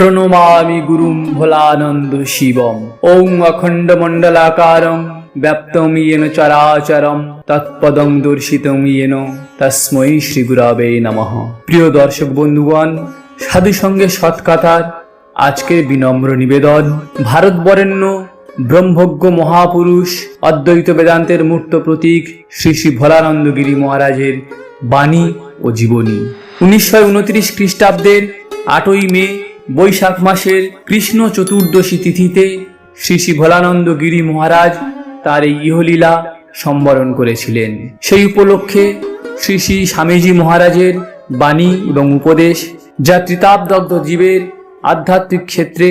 প্রণমামি গুরুম ভোলানন্দ শিবম। ওং অখণ্ড মণ্ডলাকারং ব্যাপ্তম ইয়েন চরাচরম তৎপদং দর্শিতম ইয়েন। তস্মৈ শ্রী গুরবে নমঃ। প্রিয় দর্শক বন্ধুগণ, সাধু সঙ্গে সৎকাতার আজকের বিনম্র নিবেদন ভারত বরেণ্য ব্রহ্মজ্ঞ মহাপুরুষ অদ্বৈত বেদান্তের মূর্ত প্রতীক শ্রী শ্রী ভোলানন্দগিরি মহারাজের বাণী ও জীবনী। উনিশশো উনত্রিশ খ্রিস্টাব্দের আটই মে বৈশাখ মাসের কৃষ্ণ চতুর্দশী তিথিতে শ্রী শ্রী ভোলানন্দ গিরি মহারাজ তার এই ইহলীলা সম্বরণ করেছিলেন। সেই উপলক্ষে শ্রী শ্রী স্বামীজি মহারাজের বাণী এবং উপদেশ যা ত্রিতাবদগ্ধ জীবের আধ্যাত্মিক ক্ষেত্রে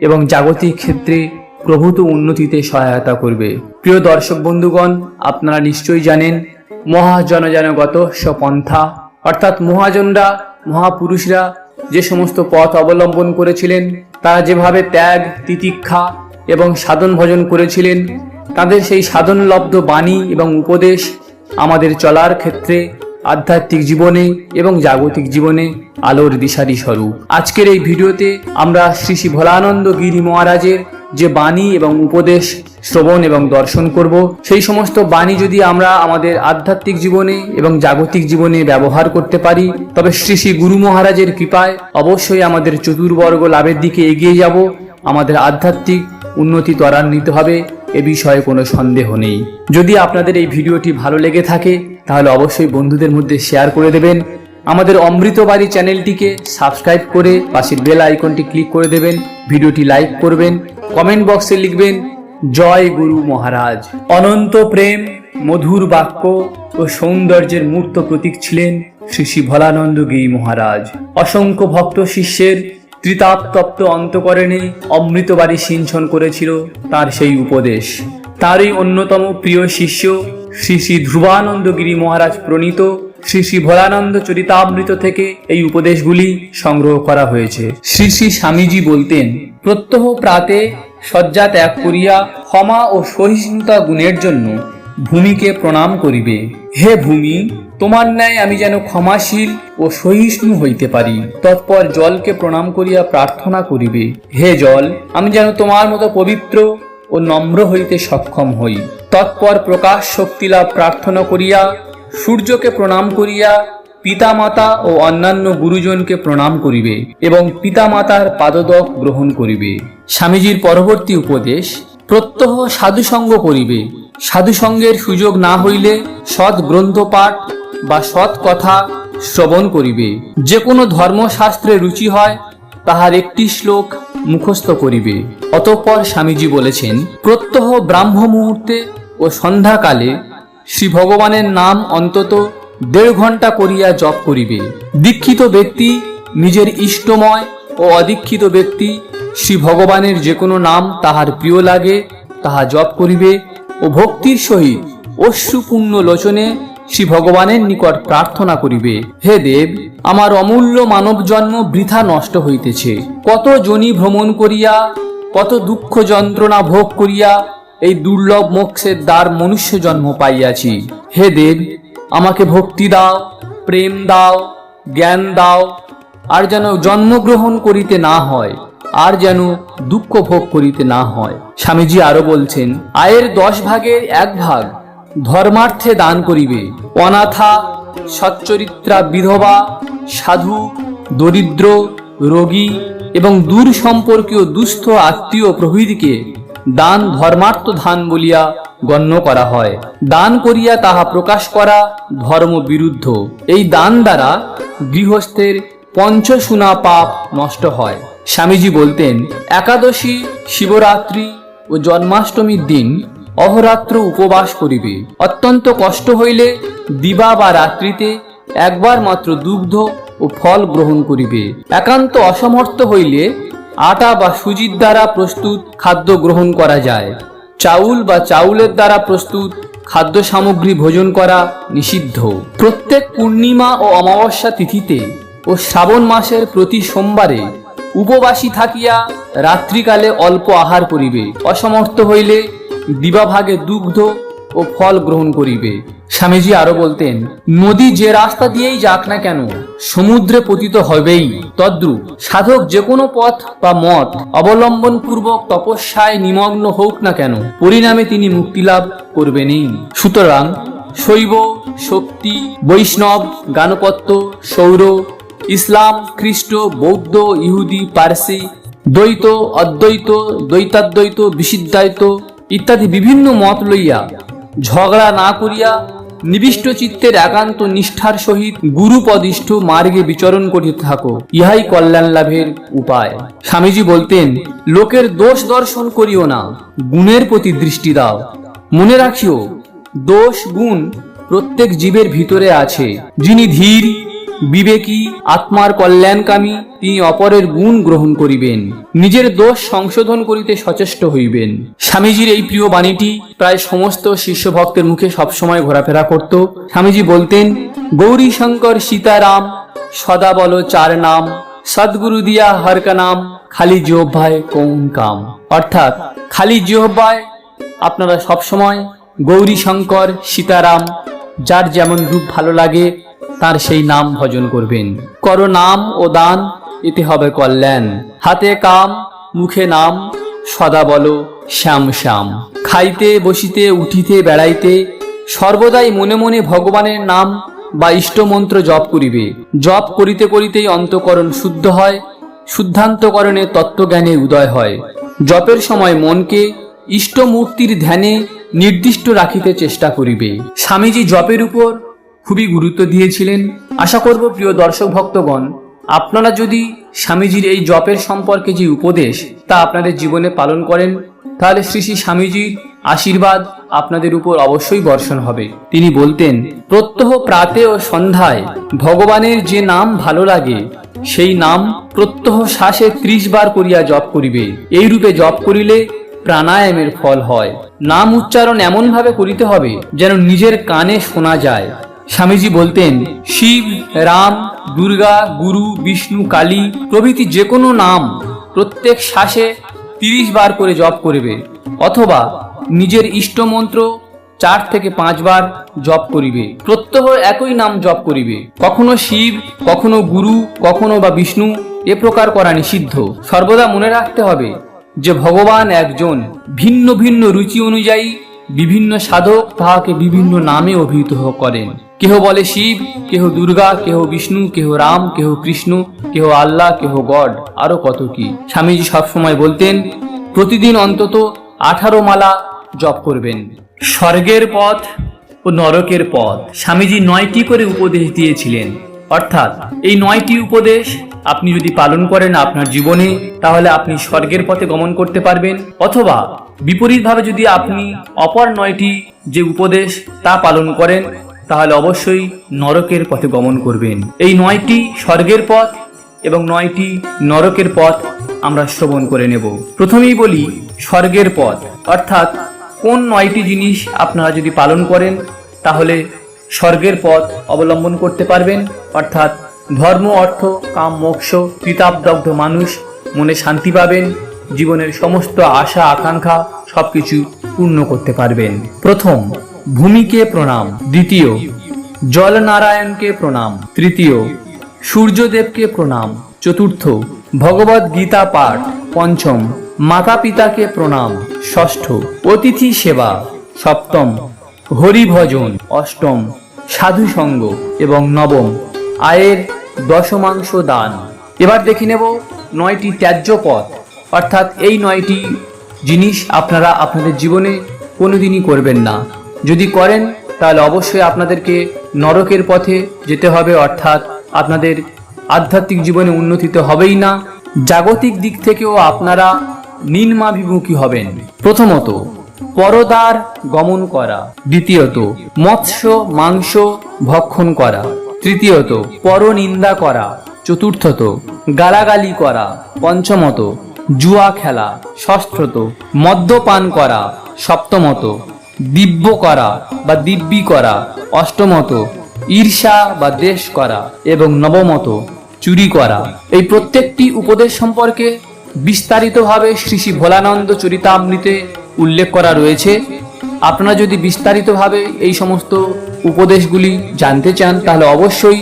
এবং জাগতিক ক্ষেত্রে প্রভূত উন্নতিতে সহায়তা করবে। প্রিয় দর্শক বন্ধুগণ, আপনারা নিশ্চয়ই জানেন মহাজনজনগত স্বপন্থা অর্থাৎ মহাজনরা, মহাপুরুষরা যে সমস্ত পথ অবলম্বন করেছিলেন, তারা যেভাবে ত্যাগ, তিতিক্ষা এবং সাধন ভজন করেছিলেন, তাদের সেই সাধনলব্ধ বাণী এবং উপদেশ আমাদের চলার ক্ষেত্রে আধ্যাত্মিক জীবনে এবং জাগতিক জীবনে আলোর দিশারি স্বরূপ। আজকের এই ভিডিওতে আমরা শ্রী শ্রী ভোলানন্দ গিরি মহারাজের যে বাণী এবং উপদেশ শ্রবণ এবং দর্শন করব। সেই সমস্ত বাণী যদি আমরা আমাদের আধ্যাত্মিক জীবনে এবং জাগতিক জীবনে ব্যবহার করতে পারি, তবে শ্রী শ্রী গুরু মহারাজের কৃপায় অবশ্যই আমাদের চতুর্বর্গ লাভের দিকে এগিয়ে যাব। আমাদের আধ্যাত্মিক উন্নতি ত্বরান্বিত হবে, এ বিষয়ে কোনো সন্দেহ নেই। যদি আপনাদের এই ভিডিওটি ভালো লেগে থাকে, তাহলে অবশ্যই বন্ধুদের মধ্যে শেয়ার করে দেবেন। আমাদের অমৃতবাড়ি চ্যানেলটিকে সাবস্ক্রাইব করে পাশের বেল আইকনটি ক্লিক করে দেবেন। ভিডিওটি লাইক করবেন, কমেন্ট বক্সে লিখবেন জয় গুরু মহারাজ। অনন্ত প্রেম, মধুর বাক্য ও সৌন্দর্যের মূর্ত প্রতীক ছিলেন শ্রী শ্রী ভোলানন্দ গিরি মহারাজ। অসংখ্য ভক্ত শিষ্যের ত্রিতাপতপ্ত অন্তকরণে অমৃতবাড়ি সিঞ্চন করেছিল তার সেই উপদেশ। তারই অন্যতম প্রিয় শিষ্য শ্রী শ্রী ধ্রুবানন্দ গিরি মহারাজ প্রণীত শ্রী শ্রী ভোলানন্দ চরিতামৃত থেকে এই উপদেশগুলি সংগ্রহ করা হয়েছে। শ্রী শ্রী স্বামীজি বলতেন, প্রত্যহ প্রাতে শয্যা ত্যাগ করিয়া ক্ষমা ও সহিষ্ণুতা গুণের জন্য ভূমিকে প্রণাম করিবে। হে ভূমি, তোমার ন্যায় আমি যেন ক্ষমাশীল ও সহিষ্ণু হইতে পারি। তৎপর জলকে প্রণাম করিয়া প্রার্থনা করিবে। হে জল, আমি যেন তোমার মতো পবিত্র ও নম্র হইতে সক্ষম হই। তৎপর প্রকাশ শক্তিলাভ প্রার্থনা করিয়া সূর্যকে প্রণাম করিয়া পিতামাতা ও অন্যান্য গুরুজনকে প্রণাম করিবে এবং পিতামাতার পাদদক গ্রহণ করিবে। স্বামীজির পরবর্তী উপদেশ, প্রত্যহ সাধুসঙ্গ করিবে। সাধুসঙ্গের সুযোগ না হইলে সৎ গ্রন্থ পাঠ বা সৎ কথা শ্রবণ করিবে। যে কোনো ধর্মশাস্ত্রে রুচি হয়, তাহার একটি শ্লোক মুখস্থ করিবে। অতঃপর স্বামীজি বলেছেন, প্রত্যহ ব্রাহ্ম মুহূর্তে ও সন্ধ্যাকালে শ্রী ভগবানের নাম অন্তত দেড় ঘণ্টা করিয়া জপ করিবে। দীক্ষিত ব্যক্তি নিজের ইষ্টময় ও অদীক্ষিত ব্যক্তি শ্রী ভগবানের যে কোনো নাম তাহার প্রিয় লাগে, তাহা জপ করিবে ও ভক্তির সহিত অশ্রুপূর্ণ লোচনে শ্রী ভগবানের নিকট প্রার্থনা করিবে, হে দেব, আমার অমূল্য মানব জন্ম বৃথা নষ্ট হইতেছে। কত জনি ভ্রমণ করিয়া, কত দুঃখ যন্ত্রণা ভোগ করিয়া এই দুর্লভ মোক্ষের দ্বার মনুষ্য জন্ম পাইয়াছি। হে দেব আমাকে ভক্তি দাও, প্রেম দাও, জ্ঞান দাও, আর যেন জন্মগ্রহণ করিতে না হয়, আর যেন দুঃখ ভোগ করিতে না হয়। স্বামীজি আরও বলছেন, আয়ের দশ ভাগের এক ভাগ ধর্মার্থে দান করিবে। অনাথা, সচ্চরিত্রা বিধবা, সাধু, দরিদ্র, রোগী এবং দূর সম্পর্কীয় দুস্থ আত্মীয় প্রভৃতিকে দান ধর্মার্থ দান বলিয়া গণ্য করা হয়। দান করিয়া তাহা প্রকাশ করা ধর্ম বিরুদ্ধ। এই দান দ্বারা গৃহস্থের পঞ্চসুনা পাপ নষ্ট হয়। স্বামীজি বলতেন, একাদশী, শিবরাত্রি ও জন্মাষ্টমীর দিন অহরাত্র উপবাস করিবে। অত্যন্ত কষ্ট হইলে দিবা বা রাত্রিতে একবার মাত্র দুগ্ধ ও ফল গ্রহণ করিবে। একান্ত অসমর্থ হইলে আটা বা সুজির দ্বারা প্রস্তুত খাদ্য গ্রহণ করা যায়। চাউল বা চাউলের দ্বারা প্রস্তুত খাদ্য সামগ্রী ভোজন করা নিষিদ্ধ। প্রত্যেক পূর্ণিমা ও অমাবস্যা তিথিতে ও শ্রাবণ মাসের প্রতি সোমবারে উপবাসী থাকিয়া রাত্রিকালে অল্প আহার করিবে। অসমর্থ হইলে দিবাভাগে দুগ্ধ ও ফল গ্রহণ করিবে। স্বামীজি আরও বলতেন, নদী যে রাস্তা দিয়েই যাক না কেন, সমুদ্রে পতিত হবেই। তদ্রূপ সাধক যে কোনো পথ বা মত অবলম্বন পূর্বক তপস্যায় নিমগ্ন হোক না কেন, পরিণামে তিনি মুক্তিলাভ করবেনই। সুতরাং শৈব, শক্তি, বৈষ্ণব, গানপত্য, সৌর, ইসলাম, খ্রিস্ট, বৌদ্ধ, ইহুদি, পার্সি, দ্বৈত, অদ্বৈত, দ্বৈতাদ্বৈত বিসিদ্ধায়িত ইত্যাদি বিভিন্ন মত লইয়া ঝগড়া না করিয়া নিবিষ্ট চিত্তের একান্ত নিষ্ঠার সহিত গুরুপদিষ্ঠ মার্গে বিচরণ করিতে থাকো। ইহাই কল্যাণ লাভের উপায়। স্বামীজি বলতেন, লোকের দোষ দর্শন করিও না, গুণের প্রতি দৃষ্টি দাও। মনে রাখিও, দোষ গুণ প্রত্যেক জীবের ভিতরে আছে। যিনি ধীর বিবেকী, আত্মার কল্যাণকামী, তিনি অপরের গুণ গ্রহণ করিবেন। নিজের দোষ সংশোধন করিতে সচেষ্ট হইবেন। স্বামীজির এই প্রিয় বাণীটি প্রায় সমস্ত শিষ্য ভক্তের মুখে সবসময় ঘোরাফেরা করত। স্বামীজি বলতেন গৌরী শঙ্কর সীতারাম, সদা বলো চার নাম, সদ্গুরু দিয়া হরকা নাম, খালি জিহ্বায় কৌন কাম। অর্থাৎ, খালি জিহ্বায় আপনারা সবসময় গৌরী শঙ্কর সীতারাম, যার যেমন রূপ ভালো লাগে তার সেই নাম ভজন করবেন। করো নাম ও দান, এতে হবে কল্যাণ। হাতে কাম, মুখে নাম, সদা বলো, শ্যাম শ্যাম। খাইতে, বসিতে, উঠিতে, বেড়াইতে, সর্বদাই মনে মনে ভগবানের নাম বা ইষ্টমন্ত্র জপ করিবে। জপ করিতে করিতেই অন্তকরণ শুদ্ধ হয়, শুদ্ধান্তকরণে তত্ত্বজ্ঞানে উদয় হয়। জপের সময় মনকে ইষ্টমূর্তির ধ্যানে নির্দিষ্ট রাখিতে চেষ্টা করিবে। স্বামীজি জপের উপর খুবই গুরুত্ব দিয়েছিলেন। আশা করব, প্রিয় দর্শক ভক্তগণ, আপনারা যদি স্বামীজির এই জপের সম্পর্কে যে উপদেশ তা আপনাদের জীবনে পালন করেন, তাহলে শ্রী শ্রী স্বামীজির আশীর্বাদ আপনাদের উপর অবশ্যই বর্ষণ হবে। তিনি বলতেন, প্রত্যহ প্রাতে ও সন্ধ্যায় ভগবানের যে নাম ভালো লাগে, সেই নাম প্রত্যহ শ্বাসে ত্রিশ বার করিয়া জপ করিবে। এই রূপে জপ করিলে প্রাণায়ামের ফল হয়। নাম উচ্চারণ এমন ভাবে করিতে হবে, যেন নিজের কানে শোনা যায়। স্বামীজি বলতেন, শিব, রাম, দুর্গা, গুরু, বিষ্ণু, কালী প্রভৃতি যে কোনো নাম প্রত্যেক শ্বাসে তিরিশ বার করে জপ করিবে, অথবা নিজের ইষ্টমন্ত্র চার থেকে পাঁচবার জপ করিবে। প্রত্যহ একই নাম জপ করিবে। কখনো শিব, কখনো গুরু, কখনো বা বিষ্ণু, এ প্রকার করা নিষিদ্ধ। সর্বদা মনে রাখতে হবে যে ভগবান একজন ভিন্ন ভিন্ন রুচি অনুযায়ী বিভিন্ন সাধক তাহাকে বিভিন্ন নামে অভিহিত করেন। কেহ বলে শিব, কেহ দুর্গা, কেহ বিষ্ণু, কেহ রাম, কেহ কৃষ্ণ, কেহ আল্লাহ, কেহ গড। আরও কত কি? স্বামীজি সবসময় বলতেন, প্রতিদিন অন্তত আঠারো মালা জপ করবেন। স্বর্গের পথ ও নরকের পথ। স্বামীজি নয়টি করে উপদেশ দিয়েছিলেন। অর্থাৎ এই নয়টি উপদেশ আপনি যদি পালন করেন আপনার জীবনে, তাহলে আপনি স্বর্গের পথে গমন করতে পারবেন। অথবা বিপরীতভাবে যদি আপনি অপর নয়টি যে উপদেশ তা পালন করেন তাহলে অবশ্যই নরকের পথে গমন করবেন। এই নয়টি স্বর্গের পথ এবং নয়টি নরকের পথ আমরা শ্রবণ করে নেব। প্রথমেই বলি স্বর্গের পথ। অর্থাৎ কোন নয়টি জিনিস আপনারা যদি পালন করেন, তাহলে স্বর্গের পথ অবলম্বন করতে পারবেন। অর্থাৎ ধর্ম, অর্থ, কাম, মোক্ষ পিতাবদগ্ধ মানুষ মনে শান্তি পাবেন। জীবনের সমস্ত আশা, আকাঙ্ক্ষা সবকিছু পূর্ণ করতে পারবেন। প্রথম, ভূমিকে প্রণাম। দ্বিতীয় জল নারায়ণকে প্রণাম। তৃতীয়, সূর্যদেবকে প্রণাম। চতুর্থ ভগবদ গীতা পাঠ। পঞ্চম মাতা পিতাকে প্রণাম। ষষ্ঠ, অতিথি সেবা। সপ্তম, হরিভজন। অষ্টম সাধু সঙ্গ এবং নবম, আয়ের দশমাংশ দান। এবার দেখে নেব নয়টি ত্যায্য পথ। অর্থাৎ এই নয়টি জিনিস আপনারা আপনাদের জীবনে কোনোদিনই করবেন না। যদি করেন, তাহলে অবশ্যই আপনাদেরকে নরকের পথে যেতে হবে, অর্থাৎ আপনাদের আধ্যাত্মিক জীবনে উন্নতি তো হবেই না। জাগতিক দিক থেকেও আপনারা নিম্নাভিমুখী হবেন। প্রথমত, পরদার গমন করা। দ্বিতীয়ত, মৎস্য, মাংস ভক্ষণ করা। তৃতীয়ত, পরনিন্দা করা। চতুর্থত, গালাগালি করা। পঞ্চমত জুয়া খেলা ষষ্ঠত মদ্যপান করা, সপ্তমত, দিব্য করা বা দিব্যি করা, অষ্টমত, ঈর্ষা বা দেশ করা এবং নবমত, চুরি করা। এই প্রত্যেকটি উপদেশ সম্পর্কে বিস্তারিতভাবে শ্রী শ্রী ভোলানন্দ চরিতামৃতে উল্লেখ করা রয়েছে। আপনারা যদি বিস্তারিতভাবে এই সমস্ত উপদেশগুলি জানতে চান, তাহলে অবশ্যই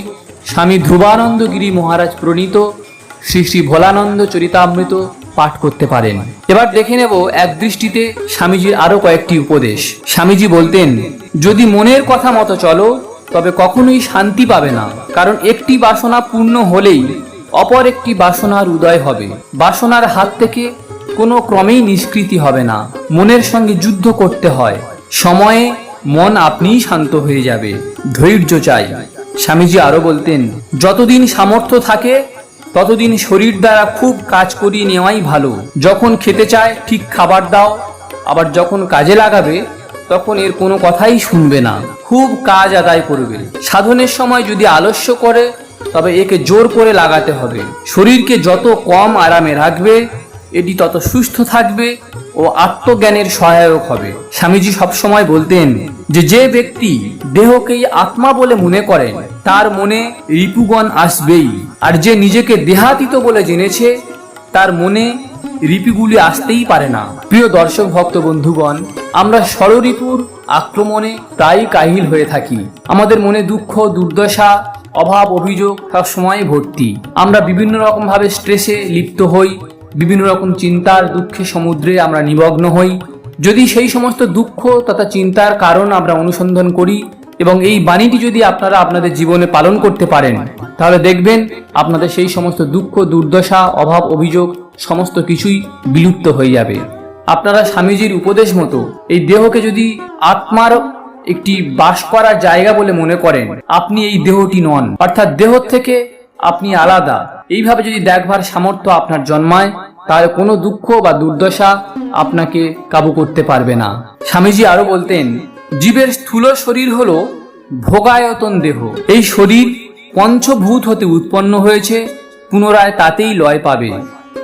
স্বামী ধ্রুবানন্দ গিরি মহারাজ প্রণীত শ্রী শ্রী ভোলানন্দ চরিতামৃত পাঠ করতে পারেন। এবার দেখে নেব এক দৃষ্টিতে স্বামীজির আরও কয়েকটি উপদেশ। স্বামীজি বলতেন, যদি মনের কথা মতো চলো, তবে কখনোই শান্তি পাবে না, কারণ একটি বাসনা পূর্ণ হলেই অপর একটি বাসনার উদয় হবে। বাসনার হাত থেকে কোনো ক্রমেই নিষ্কৃতি হবে না। মনের সঙ্গে যুদ্ধ করতে হয়। সময়ে মন আপনিই শান্ত হয়ে যাবে। ধৈর্য চাই। স্বামীজি আরও বলতেন, যতদিন সামর্থ্য থাকে ততদিন শরীর দ্বারা খুব কাজ করিয়ে নেওয়াই ভালো। যখন খেতে চায়, ঠিক খাবার দাও। আবার যখন কাজে লাগাবে, তখন এর কোনো কথাই শুনবে না। খুব কাজ আদায় করবে। সাধনের সময় যদি আলস্য করে, তবে একে জোর করে লাগাতে হবে। শরীরকে যত কম আরামে রাখবে, এটি তত সুস্থ থাকবে ও আত্মজ্ঞানের সহায়ক হবে। স্বামীজি সবসময় বলতেন যে যে ব্যক্তি দেহকেই আত্মা বলে মনে করেন, তার মনে রিপুগণ আসবেই। আর যে নিজেকে দেহাতীত বলে জেনেছে, তার মনে রিপিগুলি আসতেই পারে না। প্রিয় দর্শক ভক্ত বন্ধুগণ আমরা ষড়রিপুর আক্রমণে প্রায়ই কাহিল হয়ে থাকি। আমাদের মনে দুঃখ, দুর্দশা, অভাব, অভিযোগ সবসময় ভর্তি। আমরা বিভিন্ন রকম ভাবে স্ট্রেসে লিপ্ত হই বিভিন্ন রকম চিন্তার দুঃখে সমুদ্রে আমরা নিমগ্ন হই। যদি সেই সমস্ত দুঃখ তথা চিন্তার কারণ আমরা অনুসন্ধান করি এবং এই বাণীটি যদি আপনারা আপনাদের জীবনে পালন করতে পারেন, তাহলে দেখবেন আপনাদের সেই সমস্ত দুঃখ, দুর্দশা, অভাব, অভিযোগ সমস্ত কিছুই বিলুপ্ত হয়ে যাবে। আপনারা স্বামীজির উপদেশ মতো এই দেহকে যদি আত্মার একটি বাস করার জায়গা বলে মনে করেন, আপনি এই দেহটি নন। অর্থাৎ দেহ থেকে আপনি আলাদা। এইভাবে যদি দেখবার সামর্থ্য আপনার জন্মায় তাহলে কোনো দুঃখ বা দুর্দশা আপনাকে কাবু করতে পারবে না। স্বামীজি আরও বলতেন, জীবের স্থূল শরীর হলো ভোগায়তন দেহ। এই শরীর পঞ্চভূত হতে উৎপন্ন হয়েছে, পুনরায় তাতেই লয় পাবে।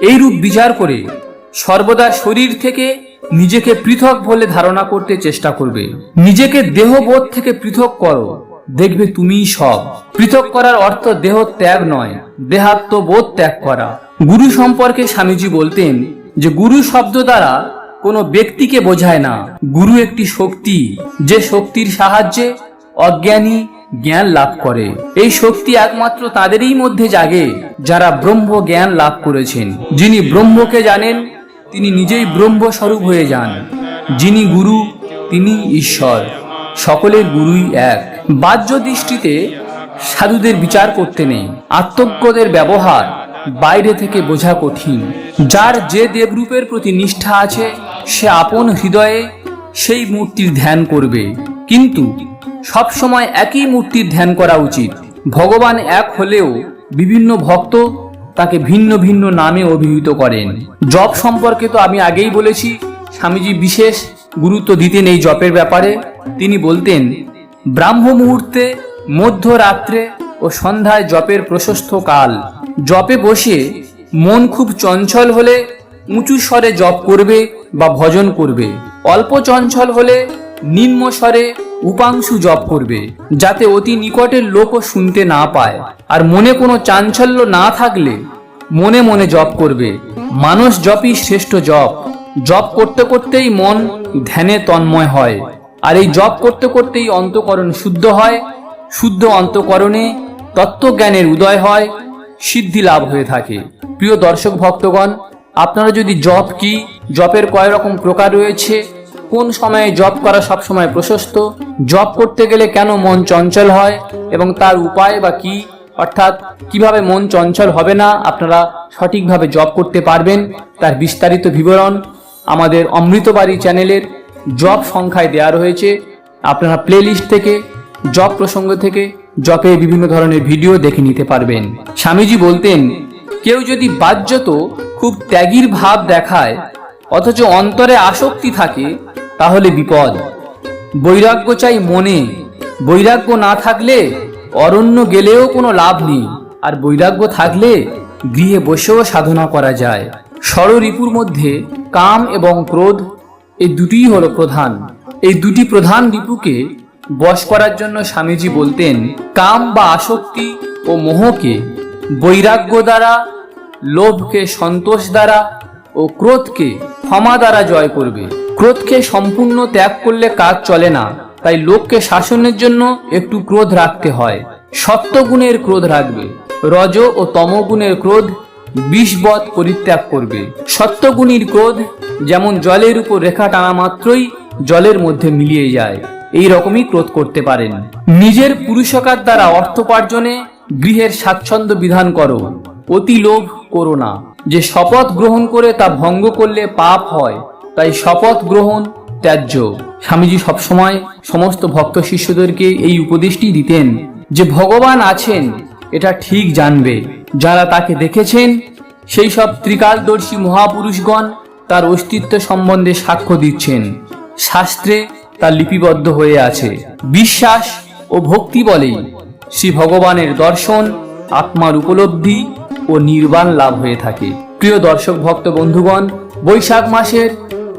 এই রূপ বিচার করে সর্বদা শরীর থেকে নিজেকে পৃথক বলে ধারণা করতে চেষ্টা করবে। নিজেকে দেহবোধ থেকে পৃথক করো। দেখবে তুমিই সব। পৃথক করার অর্থ দেহ ত্যাগ নয় দেহাত্মবোধ ত্যাগ করা। গুরু সম্পর্কে স্বামীজি বলতেন যে, গুরু শব্দ দ্বারা কোনো ব্যক্তিকে বোঝায় না। গুরু একটি শক্তি, যে শক্তির সাহায্যে অজ্ঞানী জ্ঞান লাভ করে। এই শক্তি একমাত্র তাদেরই মধ্যে জাগে, যারা ব্রহ্ম জ্ঞান লাভ করেছেন। যিনি ব্রহ্মকে জানেন, তিনি নিজেই ব্রহ্ম স্বরূপ হয়ে যান। যিনি গুরু, তিনি ঈশ্বর। সকলের গুরুই এক। বাহ্য দৃষ্টিতে সাধুদের বিচার করতে নেই, আত্মজ্ঞদের ব্যবহার বাইরে থেকে বোঝা কঠিন। যার যে দেবরূপের প্রতি নিষ্ঠা আছে, সে আপন হৃদয়ে সেই মূর্তির ধ্যান করবে। কিন্তু সব সময় একই মূর্তির ধ্যান করা উচিত। ভগবান এক হলেও বিভিন্ন ভক্ত তাকে ভিন্ন ভিন্ন নামে অভিহিত করেন। জপ সম্পর্কে তো আমি আগেই বলেছি, স্বামীজি বিশেষ গুরুত্ব দিতেন এই জপের ব্যাপারে। তিনি বলতেন ব্রাহ্ম মুহূর্তে, মধ্যরাত্রে ও সন্ধ্যায় জপের প্রশস্ত কাল। জপে বসে মন খুব চঞ্চল হলে উঁচু স্বরে জপ করবে বা ভজন করবে। অল্প চঞ্চল হলে নিম্ন স্বরে উপাংশু জপ করবে, যাতে অতি নিকটের লোকও শুনতে না পায়। আর মনে কোনো চাঞ্চল্য না থাকলে মনে মনে জপ করবে। মানুষ জপই শ্রেষ্ঠ জপ। জপ করতে করতেই মন ধ্যানে তন্ময় হয়। আর এই জপ করতে করতেই অন্তকরণ শুদ্ধ হয়। শুদ্ধ অন্তকরণে তত্ত্বজ্ঞানের উদয় হয়, সিদ্ধি লাভ হয়ে থাকে। প্রিয় দর্শক ভক্তগণ, আপনারা যদি জপ কি, জপের কয় রকম প্রকার রয়েছে, কোন সময়ে জপ করা সবসময় প্রশস্ত, জপ করতে গেলে কেন মন চঞ্চল হয় এবং তার উপায় বা কি, অর্থাৎ কীভাবে মন চঞ্চল হবে না, আপনারা সঠিকভাবে জপ করতে পারবেন, তার বিস্তারিত বিবরণ আমাদের অমৃতবাড়ি চ্যানেলের জপ সংখ্যায় দেওয়া রয়েছে। আপনারা প্লেলিস্ট থেকে জব প্রসঙ্গ থেকে জপের বিভিন্ন ধরনের ভিডিও দেখে নিতে পারবেন। স্বামীজি বলতেন, কেউ যদি বাহ্যত খুব ত্যাগীর ভাব দেখায়, অথচ অন্তরে আসক্তি থাকে, তাহলে বিপদ। বৈরাগ্য চাই মনে, বৈরাগ্য না থাকলে অরণ্য গেলেও কোনো লাভ নেই, আর বৈরাগ্য থাকলে গৃহে বসেও সাধনা করা যায়। ষড়রিপুর মধ্যে কাম এবং ক্রোধ এই দুটিই হলো প্রধান। এই দুটি প্রধান রিপুকে বশ করার জন্য স্বামীজি বলতেন, কাম বা আসক্তি ও মোহকে, বৈরাগ্য দ্বারা, লোভকে সন্তোষ দ্বারা ও ক্রোধকে ক্ষমা দ্বারা জয় করবে। ক্রোধকে সম্পূর্ণ ত্যাগ করলে কাজ চলে না, তাই লোককে শাসনের জন্য একটু ক্রোধ রাখতে হয়। সত্যগুণের ক্রোধ রাখবে। রজ ও তমগুণের ক্রোধ বিষবৎ পরিত্যাগ করবে। সত্যগুণীর ক্রোধ যেমন জলের উপর রেখা টানা মাত্রই জলের মধ্যে মিলিয়ে যায়, এই রকমই ক্রোধ করতে পারেন। নিজের পুরুষকার দ্বারা অর্থোপার্জনে গৃহের স্বাচ্ছন্দ্য বিধান করো, অতি লোভ করো না। যে শপথ গ্রহণ করে তা ভঙ্গ করলে পাপ হয়, তাই শপথ গ্রহণ ত্যায্য। স্বামীজি সবসময় সমস্ত ভক্ত শিষ্যদেরকে এই উপদেশটি দিতেন যে ভগবান আছেন এটা ঠিক জানবে। যারা তাকে দেখেছেন, সেই সব ত্রিকালদর্শী মহাপুরুষগণ তার অস্তিত্ব সম্বন্ধে সাক্ষ্য দিচ্ছেন। শাস্ত্রে তা লিপিবদ্ধ হয়ে আছে। বিশ্বাস ও ভক্তি বলেই শ্রী ভগবানের দর্শন আত্মার উপলব্ধি ও নির্বাণ লাভ হয়ে থাকে। প্রিয় দর্শক ভক্ত বন্ধুগণ, বৈশাখ মাসের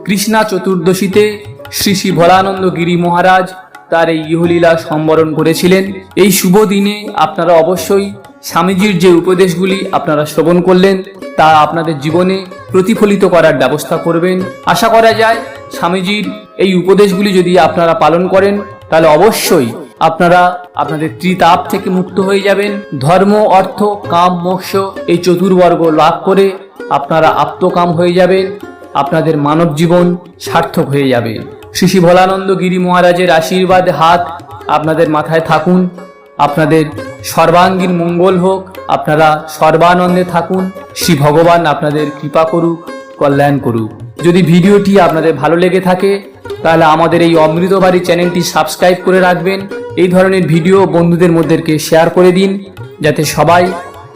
কৃষ্ণা চতুর্দশীতে শ্রী শ্রী ভোলানন্দ গিরি মহারাজ তার এই ইহলীলা সম্বরণ করেছিলেন। এই শুভ দিনে আপনারা অবশ্যই স্বামীজির যে উপদেশগুলি আপনারা শ্রবণ করলেন, তা আপনাদের জীবনে প্রতিফলিত করার ব্যবস্থা করবেন। আশা করা যায়, স্বামীজির এই উপদেশগুলি যদি আপনারা পালন করেন, তাহলে অবশ্যই আপনারা আপনাদের ত্রিতাপ থেকে মুক্ত হয়ে যাবেন। ধর্ম, অর্থ, কাম, মোক্ষ এই চতুর্বর্গ লাভ করে আপনারা আত্মকাম হয়ে যাবেন। আপনাদের মানব জীবন সার্থক হয়ে যাবে। শ্রী ভোলানন্দ গিরি মহারাজের আশীর্বাদ, হাত আপনাদের মাথায় থাকুন। আপনাদের সর্বাঙ্গীন মঙ্গল হোক। আপনারা সর্বানন্দে থাকুন। শ্রী ভগবান আপনাদের কৃপা করুক, কল্যাণ করুক। যদি ভিডিওটি আপনাদের ভালো লেগে থাকে, তাহলে আমাদের এই অমৃতবাড়ি চ্যানেলটি সাবস্ক্রাইব করে রাখবেন। এই ধরনের ভিডিও বন্ধুদের মধ্যেকে শেয়ার করে দিন, যাতে সবাই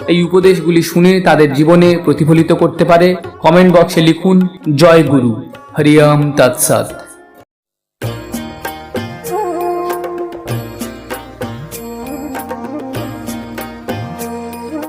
এই উপদেশগুলি শুনে তাদের জীবনে প্রতিফলিত করতে পারে। কমেন্ট বক্সে লিখুন, জয় গুরু। হরিয়ম তৎসৎ।